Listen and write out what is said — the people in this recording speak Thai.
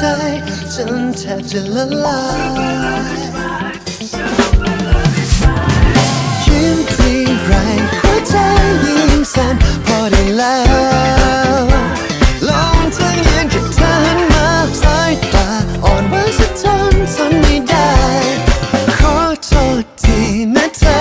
จจนแทบจะละลายยิ้มทีไรหัวใจยิ่งสั่นพอได้แล้วลองเธอยืนกับเธอหันมาสายตาอ่อนหวานสะทนทนไม่ได้ ขอโทษทีนะเธอ